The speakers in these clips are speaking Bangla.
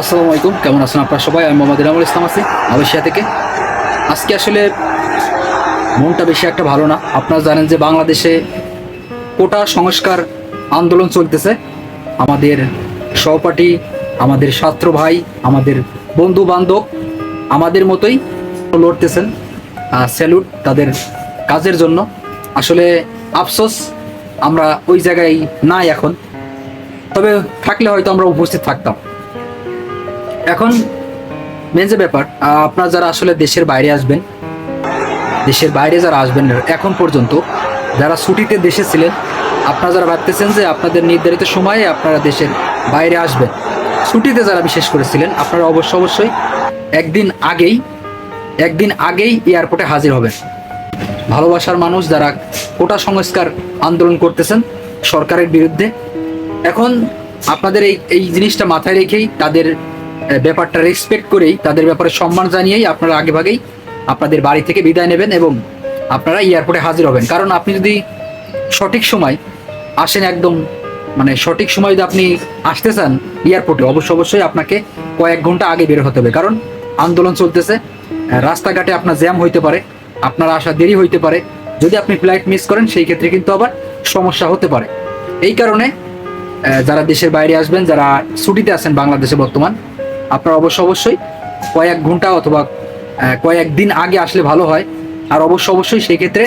আসসালামু আলাইকুম। কেমন আছেন আপনারা সবাই? আমি মোহাম্মদ ইনামুল ইসলাম আছি, মালয়েশিয়া থেকে। আজকে আসলে মনটা বেশি একটা ভালো না। আপনারা জানেন যে বাংলাদেশে কোটা সংস্কার আন্দোলন চলতেছে। আমাদের সহপাঠী, আমাদের ছাত্র ভাই, আমাদের বন্ধু বান্ধব আমাদের মতোই লড়তেছেন। স্যালুট তাদের কাজের জন্য। আসলে আফসোস, আমরা ওই জায়গায় নাই এখন। তবে থাকলে হয়তো আমরা উপস্থিত থাকতাম। এখন মেন যে ব্যাপার আপনারা যারা আসলে দেশের বাইরে আসবেন, দেশের বাইরে যারা আসবেন এখন পর্যন্ত, যারা ছুটিতে দেশে ছিলেন, আপনারা যারা ভাবতেছেন যে আপনাদের নির্ধারিত সময়ে আপনারা দেশের বাইরে আসবেন, ছুটিতে যারা বিশেষ করেছিলেন আপনারা অবশ্য অবশ্যই একদিন আগেই একদিন আগেই এয়ারপোর্টে হাজির হবেন। ভালোবাসার মানুষ যারা কোটা সংস্কার আন্দোলন করতেছেন সরকারের বিরুদ্ধে, এখন আপনাদের এই এই জিনিসটা মাথায় রেখেই তাদের ব্যাপারটা রেসপেক্ট করেই তাদের ব্যাপারে সম্মান জানিয়েই আপনারা আগেভাগেই আপনাদের বাড়ি থেকে বিদায় নেবেন এবং আপনারা এয়ারপোর্টে হাজির হবেন। কারণ আপনি যদি সঠিক সময় আসেন একদম মানে সঠিক সময় যদি আপনি আসতে চান এয়ারপোর্টে অবশ্য অবশ্যই আপনাকে কয়েক ঘণ্টা আগে বের হতে হবে। কারণ আন্দোলন চলতেছে রাস্তাঘাটে আপনার জ্যাম হইতে পারে, আপনার আসা দেরি হইতে পারে। যদি আপনি ফ্লাইট মিস করেন, সেই ক্ষেত্রে কিন্তু আবার সমস্যা হতে পারে। এই কারণে যারা দেশের বাইরে আসবেন, যারা ছুটিতে আছেন বাংলাদেশে বর্তমান আপনারা অবশ্য অবশ্যই কয়েক ঘণ্টা অথবা কয়েক দিন আগে আসলে ভালো হয়। আর অবশ্য অবশ্যই সেই ক্ষেত্রে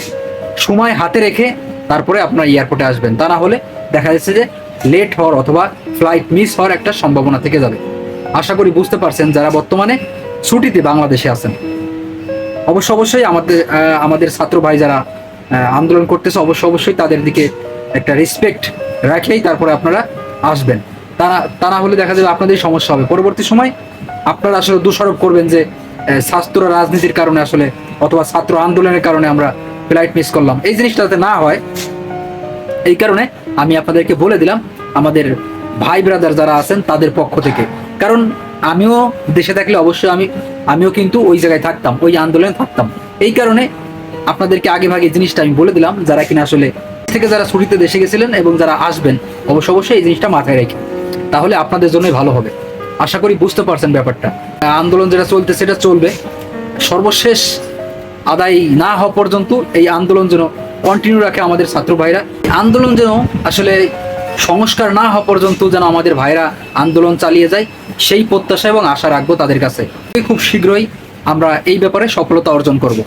সময় হাতে রেখে তারপরে আপনার এয়ারপোর্টে আসবেন। তা না হলে দেখা যাচ্ছে যে লেট হওয়ার অথবা ফ্লাইট মিস হওয়ার একটা সম্ভাবনা থেকে যাবে। আশা করি বুঝতে পারছেন যারা বর্তমানে ছুটিতে বাংলাদেশে আছেন। অবশ্য অবশ্যই আমাদের আমাদের ছাত্র ভাই যারা আন্দোলন করতেছে, অবশ্য অবশ্যই তাদের দিকে একটা রেসপেক্ট রাখেই তারপরে আপনারা আসবেন। তা না- তা না হলে দেখা যাবে আপনাদের সমস্যা হবে। পরবর্তী সময় আপনারা আসলে দোষারোপ করবেন যে ছাত্র রাজনীতির কারণে আসলে অথবা ছাত্র আন্দোলনের কারণে আমরা ফ্লাইট মিস করলাম। এই জিনিসটা না হয়, এই কারণে আমি আপনাদেরকে বলে দিলাম, আমাদের ভাই ব্রাদার যারা আছেন তাদের পক্ষ থেকে। কারণ আমিও দেশে থাকলে অবশ্যই আমি, আমিও কিন্তু ওই জায়গায় থাকতাম, ওই আন্দোলনে থাকতাম। এই কারণে আপনাদেরকে আগে ভাগে জিনিসটা আমি বলে দিলাম, যারা কিনা আসলে, থেকে যারা ছুটিতে দেশে গেছিলেন এবং যারা আসবেন, অবশ্য অবশ্যই এই জিনিসটা মাথায় রেখে। তাহলে আপনাদের জন্যই ভালো হবে। আশা করি বুঝতে পারছেন ব্যাপারটা। আন্দোলন যেটা চলতে, সেটা চলবে। সর্বশেষ আদায় না হওয়া পর্যন্ত এই আন্দোলন যেন কন্টিনিউ রাখে আমাদের ছাত্র ভাইরা। আন্দোলন যেন আসলে সংস্কার না হওয়া পর্যন্ত যেন আমাদের ভাইরা আন্দোলন চালিয়ে যায়, সেই প্রত্যাশা এবং আশা রাখব তাদের কাছে। খুব শীঘ্রই আমরা এই ব্যাপারে সফলতা অর্জন করব।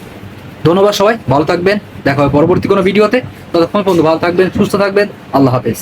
ধন্যবাদ সবাই, ভালো থাকবেন। দেখা হবে পরবর্তী কোনো ভিডিওতে। ততক্ষণ পর্যন্ত ভালো থাকবেন, সুস্থ থাকবেন। আল্লাহ হাফেজ।